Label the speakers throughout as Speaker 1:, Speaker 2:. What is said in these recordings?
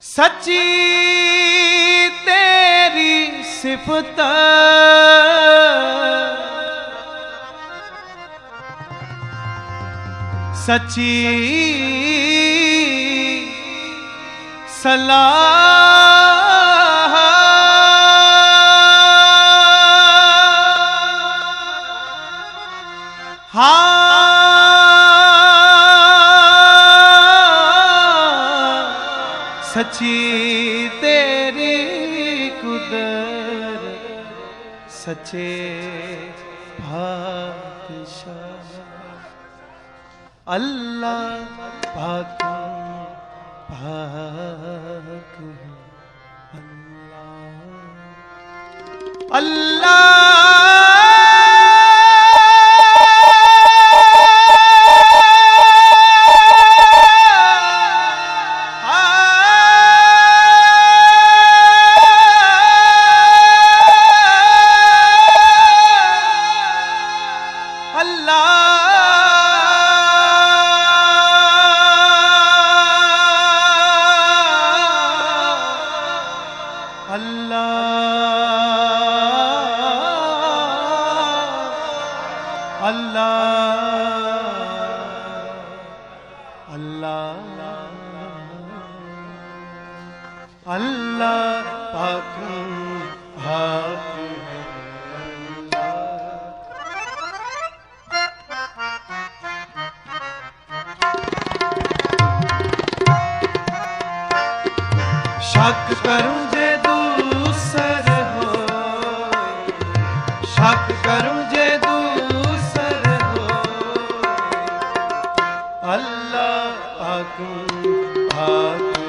Speaker 1: ਸੱਚੀ ਤੇਰੀ ਸਿਫਤ। ਸੱਚੀ ਸਲਾਹ। ਹਾਂ। ਸੱਚੀ ਤੇਰੀ ਕੁਦਰ ਸੱਚੇ ਪਾਤਸ਼ਾਹ। ਅੱਲਾ ਪਾਕ ਪਾਕ ਅੱਲਾ। ਅੱਲਾ। ਅੱਲਾਹ ਅੱਲਾਹ ਪਾਕ ਪਾਕ ਸ਼ੱਕ ਕਰੂੰ ਜੇ ਦੂਸਰ ਹੋਏ ਸ਼ੱਕ ਕਰੂੰ ਜੇ ਦੂਸਰ ਹੋਏ ਅੱਲਾਹ ਪਾਕ ਪਾਕ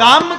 Speaker 1: ਦਮ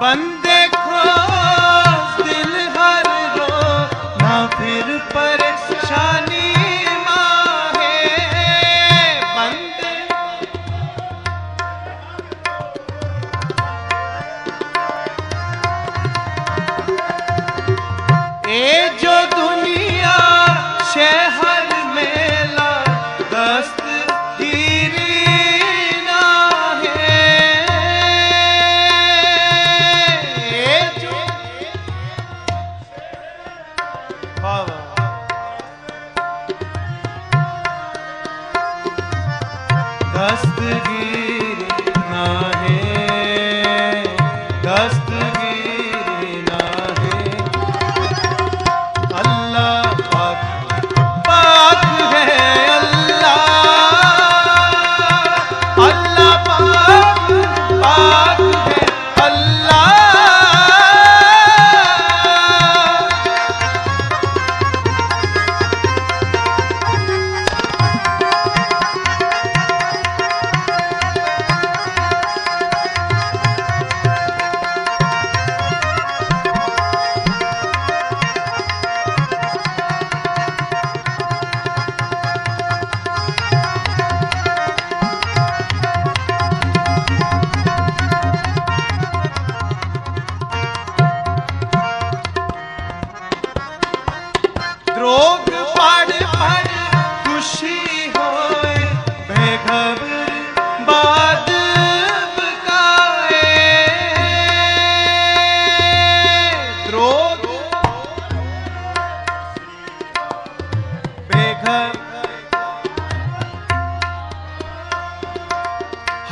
Speaker 1: ਬੰਦੇ ਖੋ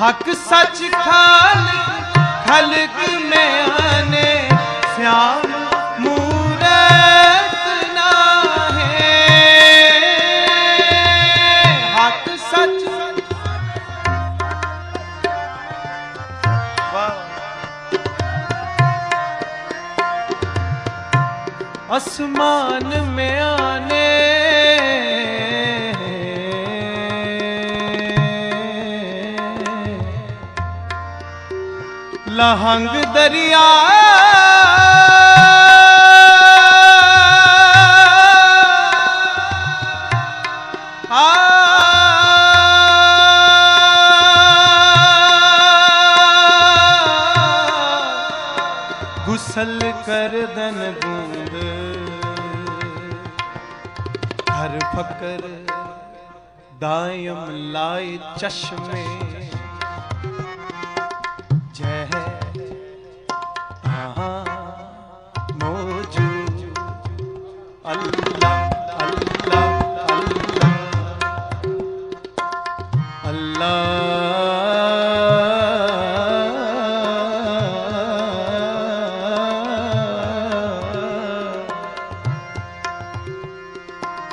Speaker 1: ਹਕ ਸੱਚ ਖਾਲਕ ਖਲਕ ਮੈਂ ਆਨੇ ਸਿਆਮ ਮੂਰਤ ਨਾ ਹੈ ਹਕ ਸੱਚ। ਵਾਹ। ਅਸਮਾਨ ਮੈਂ ਆਨੇ ਲਹੰਗ ਦਰਿਆ ਗੁਸਲ ਕਰਦਨ ਬੂੰਦ ਹਰ ਫਕਰ ਦਾਇਮ ਲਾਏ ਚਸ਼ਮੇ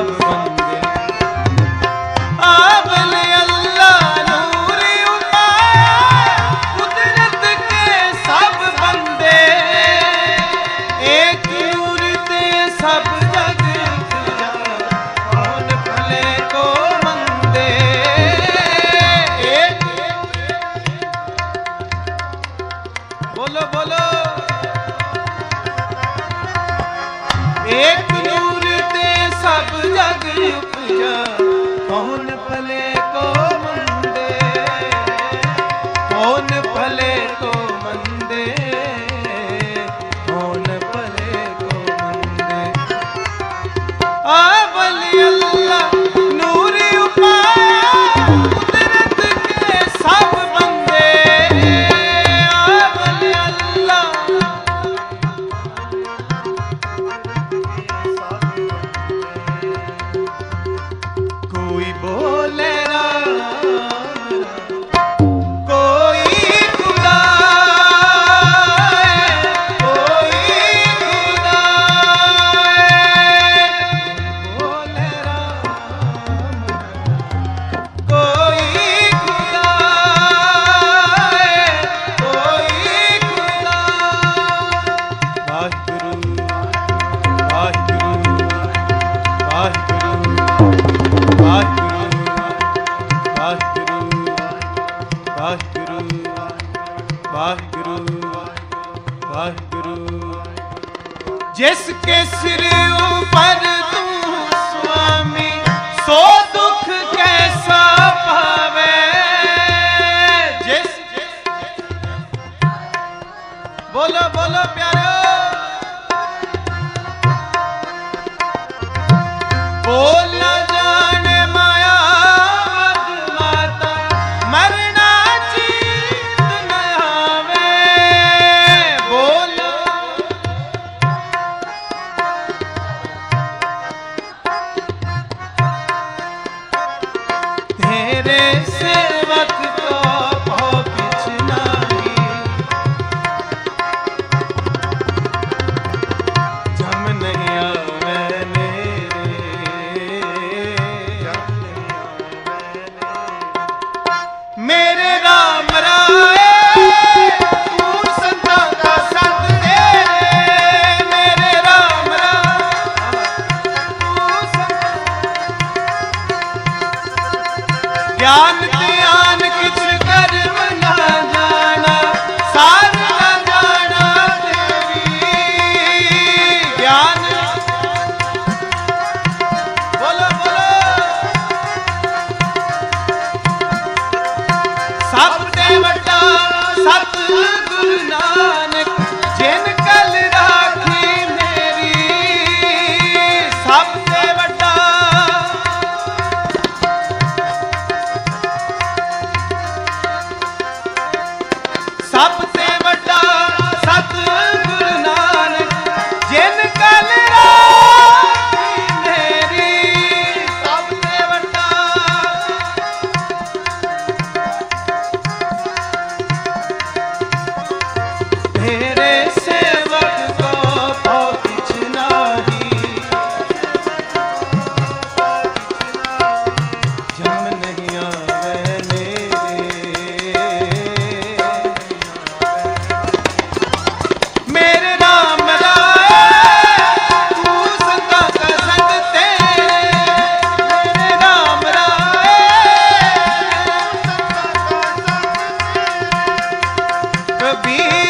Speaker 1: Amen. कबीर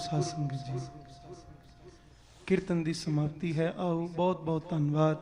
Speaker 1: ਸਾਧ ਸੰਗਤ ਜੀ ਕੀਰਤਨ ਦੀ ਸਮਾਪਤੀ ਹੈ ਆਓ ਬਹੁਤ ਬਹੁਤ ਧੰਨਵਾਦ